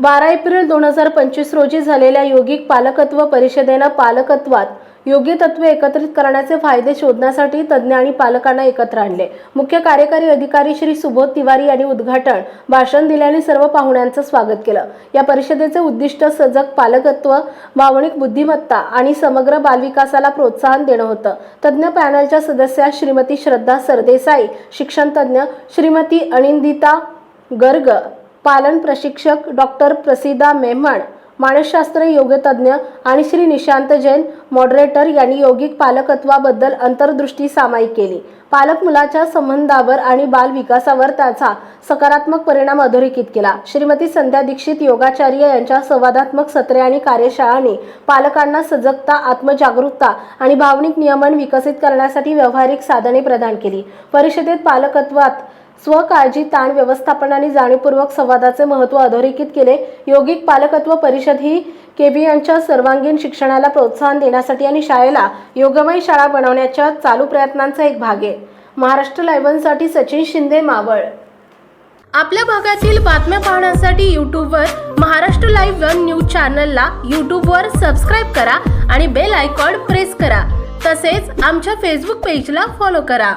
बारा एप्रिल दोन हजार पंचवीस रोजी झालेल्या योगिक पालकत्व परिषदेनं पालकत्वात योग्य तत्वे एकत्रित करण्याचे फायदे शोधण्यासाठी तज्ज्ञ आणि पालकांना एकत्र आणले. मुख्य कार्यकारी अधिकारी श्री सुबोध तिवारी यांनी उद्घाटन भाषण दिल्याने सर्व पाहुण्यांचं स्वागत केलं. या परिषदेचे उद्दिष्ट सजग पालकत्व भावनिक बुद्धिमत्ता आणि समग्र बालविकासाला प्रोत्साहन देणं होतं. तज्ज्ञ पॅनलच्या सदस्या श्रीमती श्रद्धा सरदेसाई शिक्षणतज्ज्ञ श्रीमती अनिंदिता गर्ग पालन प्रशिक्षक डॉक्टर प्रसिदा मेहमान मानसशास्त्र योगतज्ञ आणि श्री निशांत जैन मॉडरेटर यांनी योगिक पालकत्वाबद्दल अंतर्दृष्टी सामायिक केली. पालक मुलाच्या संबंधावर आणि बाल विकासावर त्याचा सकारात्मक परिणाम अधोरेखित केला. श्रीमती संध्या दीक्षित योगाचार्य यांच्या संवादात्मक सत्रे आणि कार्यशाळांनी पालकांना सजगता आत्मजागरूकता आणि भावनिक नियमन विकसित करण्यासाठी व्यावहारिक साधने प्रदान केली. परिषदेत पालकत्वात स्वकाळजी ताण व्यवस्थापनाने जाणीवपूर्वक संवादाचे महत्त्व अधोरेखित केले. योगिक पालकत्व परिषद ही केबीयांच्या सर्वांगीण शिक्षणाला प्रोत्साहन देण्यासाठी आणि शाळेला योगमय शाळा बनवण्याच्या चालू प्रयत्नांचा एक भाग आहे. महाराष्ट्र लायव्हनसाठी सचिन शिंदे मावळ. आपल्या भागातील बातम्या पाहण्यासाठी यूट्यूबवर महाराष्ट्र लाईव्ह वन न्यूज चॅनलला यूट्यूबवर सबस्क्राईब करा आणि बेल आयकॉन प्रेस करा. तसेच आमच्या फेसबुक पेजला फॉलो करा.